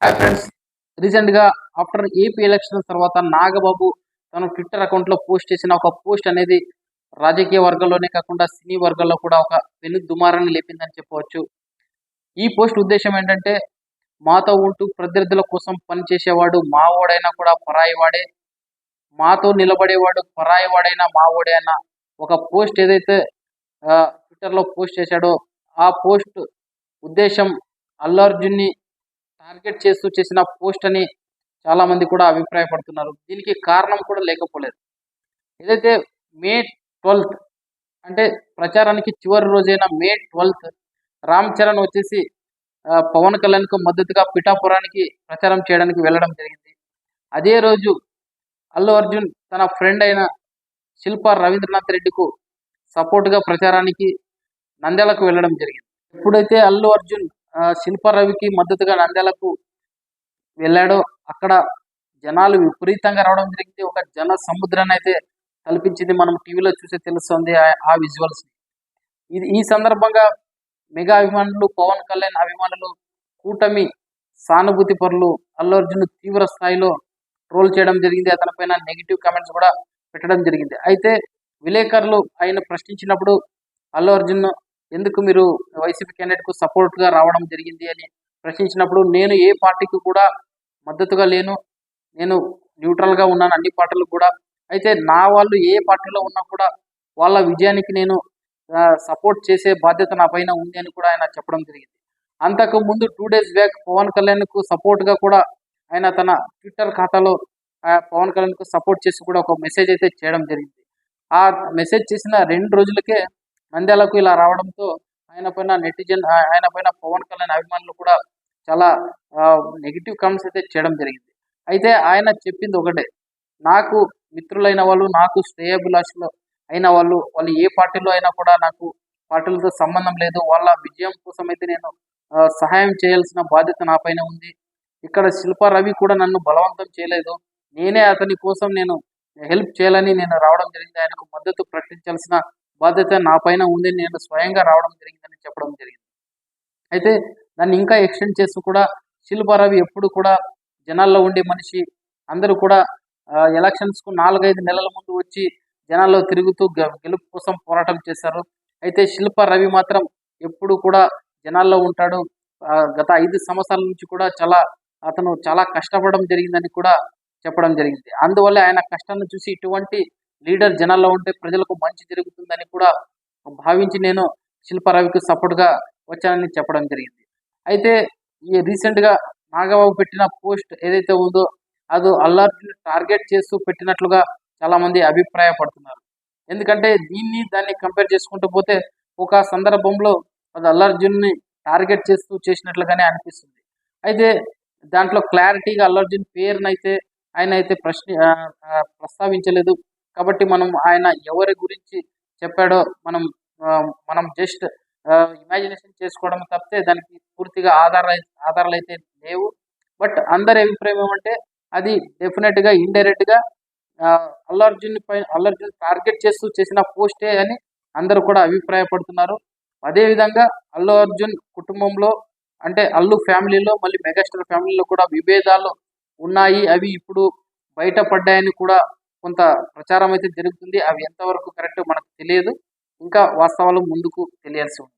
Hi friends రీసెంట్గా after AP election తర్వాత నాగబాబు తన ట్విట్టర్ అకౌంట్లో పోస్ట్ చేసిన ఒక పోస్ట్ అనేది రాజకీయ వర్గంలోనే కాకుండా సినీ వర్గాల్లో కూడా ఒక పెను దుమారాన్ని లేపిందని చెప్పవచ్చు. ఈ పోస్ట్ ఉద్దేశం ఏంటంటే మాతో ఉంటూ ప్రత్యర్థుల కోసం పనిచేసేవాడు మావోడైనా కూడా పరాయివాడే మాతో నిలబడేవాడు పరాయివాడైనా మావోడే అన్న ఒక పోస్ట్ ఏదైతే ట్విట్టర్లో పోస్ట్ చేశాడో ఆ పోస్ట్ ఉద్దేశం అల్లు అర్జున్ని టార్గెట్ చేస్తూ చేసిన పోస్ట్ అని చాలామంది కూడా అభిప్రాయపడుతున్నారు. దీనికి కారణం కూడా లేకపోలేదు. ఏదైతే మే ట్వెల్త్ అంటే ప్రచారానికి చివరి రోజైన మే ట్వెల్త్ రామ్ చరణ్ వచ్చేసి పవన్ కళ్యాణ్కు మద్దతుగా పిఠాపురానికి ప్రచారం చేయడానికి వెళ్ళడం జరిగింది. అదే రోజు అల్లు అర్జున్ తన ఫ్రెండ్ అయిన శిల్పా రవీంద్రనాథ్ రెడ్డికు సపోర్ట్గా ప్రచారానికి నంద్యాలకు వెళ్ళడం జరిగింది. ఎప్పుడైతే అల్లు అర్జున్ శిల్పరవికి రవికి మద్దతుగా నంద్యాలకు వెళ్ళాడో అక్కడ జనాలు విపరీతంగా రావడం జరిగింది. ఒక జన సముద్రాన్ని అయితే కల్పించింది మనం టీవీలో చూసే తెలుస్తుంది ఆ- ఆ విజువల్స్. ఇది ఈ సందర్భంగా మెగా అభిమానులు పవన్ కళ్యాణ్ అభిమానులు కూటమి సానుభూతి పరులు అల్లు అర్జున్ తీవ్ర స్థాయిలో ట్రోల్ చేయడం జరిగింది. అతనిపైన నెగిటివ్ కామెంట్స్ కూడా పెట్టడం జరిగింది. అయితే విలేకరులు ఆయన ప్రశ్నించినప్పుడు అల్లు అర్జున్ ఎందుకు మీరు వైసీపీ క్యాండిడేట్కు సపోర్ట్గా రావడం జరిగింది అని ప్రశ్నించినప్పుడు నేను ఏ పార్టీకి కూడా మద్దతుగా లేను. నేను న్యూట్రల్గా ఉన్నాను అన్ని పార్టీలకు కూడా. అయితే నా వాళ్ళు ఏ పార్టీలో ఉన్నా కూడా వాళ్ళ విజయానికి నేను సపోర్ట్ చేసే బాధ్యత నా పైన ఉంది అని కూడా ఆయన చెప్పడం జరిగింది. అంతకు ముందు టూ డేస్ బ్యాక్ పవన్ కళ్యాణ్కు సపోర్ట్గా కూడా ఆయన తన ట్విట్టర్ ఖాతాలో పవన్ కళ్యాణ్కు సపోర్ట్ చేసి కూడా ఒక మెసేజ్ అయితే చేయడం జరిగింది. ఆ మెసేజ్ చేసిన రెండు రోజులకే నంద్యాలకు ఇలా రావడంతో ఆయన పైన నెటిజన్ ఆయన పైన పవన్ కళ్యాణ్ అభిమానులు కూడా చాలా నెగిటివ్ కామెంట్స్ అయితే చేయడం జరిగింది. అయితే ఆయన చెప్పింది ఒకటే నాకు మిత్రులైన వాళ్ళు నాకు శ్రేయాభిలాషులు అయిన వాళ్ళు వాళ్ళు ఏ పార్టీలో అయినా కూడా నాకు పార్టీలతో సంబంధం లేదు వాళ్ళ విజయం కోసం అయితే నేను సహాయం చేయాల్సిన బాధ్యత నా పైన ఉంది. ఇక్కడ శిల్ప రవి కూడా నన్ను బలవంతం చేయలేదు. నేనే అతని కోసం నేను హెల్ప్ చేయాలని నేను రావడం జరిగింది. ఆయనకు మద్దతు ప్రకటించాల్సిన బాధ్యత నా పైన ఉంది నేను స్వయంగా రావడం జరిగిందని చెప్పడం జరిగింది. అయితే దాన్ని ఇంకా ఎక్స్టెండ్ చేస్తూ కూడా శిల్పారావి ఎప్పుడు కూడా జనాల్లో ఉండే మనిషి అందరూ కూడా ఎలక్షన్స్కు నాలుగైదు నెలల ముందు వచ్చి జనాల్లో తిరుగుతూ గెలుపు కోసం పోరాటం చేశారు. అయితే శిల్ప రవి మాత్రం ఎప్పుడు కూడా జనాల్లో ఉంటాడు. గత ఐదు సంవత్సరాల నుంచి కూడా చాలా అతను చాలా కష్టపడడం జరిగిందని కూడా చెప్పడం జరిగింది. అందువల్ల ఆయన కష్టాన్ని చూసి ఇటువంటి లీడర్ జనాల్లో ఉంటే ప్రజలకు మంచి జరుగుతుందని కూడా భావించి నేను శిల్పారావికి సపోర్ట్గా వచ్చానని చెప్పడం జరిగింది. అయితే ఈ రీసెంట్గా నాగబాబు పెట్టిన పోస్ట్ ఏదైతే ఉందో అది అల్లర్ట్ని టార్గెట్ చేస్తూ పెట్టినట్లుగా చాలామంది అభిప్రాయపడుతున్నారు. ఎందుకంటే దీన్ని దాన్ని కంపేర్ చేసుకుంటూ పోతే ఒక సందర్భంలో అది అల్లర్జున్ని టార్గెట్ చేస్తూ చేసినట్లుగానే అనిపిస్తుంది. అయితే దాంట్లో క్లారిటీగా అల్లర్జున్ పేరునైతే ఆయన అయితే ప్రశ్న ప్రస్తావించలేదు. కాబట్టి మనం ఆయన ఎవరి గురించి చెప్పాడో మనం మనం జస్ట్ ఇమాజినేషన్ చేసుకోవడం తప్పితే దానికి పూర్తిగా ఆధార ఆధారాలు అయితే లేవు. బట్ అందరి అభిప్రాయం ఏమంటే అది డెఫినెట్గా ఇండైరెక్ట్గా అల్లు అర్జున్ పై అల్లర్జున్ టార్గెట్ చేస్తూ చేసిన పోస్టే అని అందరూ కూడా అభిప్రాయపడుతున్నారు. అదేవిధంగా అల్లు అర్జున్ కుటుంబంలో అంటే అల్లు ఫ్యామిలీలో మళ్ళీ మెగాస్టార్ ఫ్యామిలీలో కూడా విభేదాలు ఉన్నాయి. అవి ఇప్పుడు బయటపడ్డాయని కూడా కొంత ప్రచారం అయితే జరుగుతుంది. అవి ఎంతవరకు కరెక్ట్ మనకు తెలియదు. ఇంకా వాస్తవాలు ముందుకు తెలియాల్సి ఉంది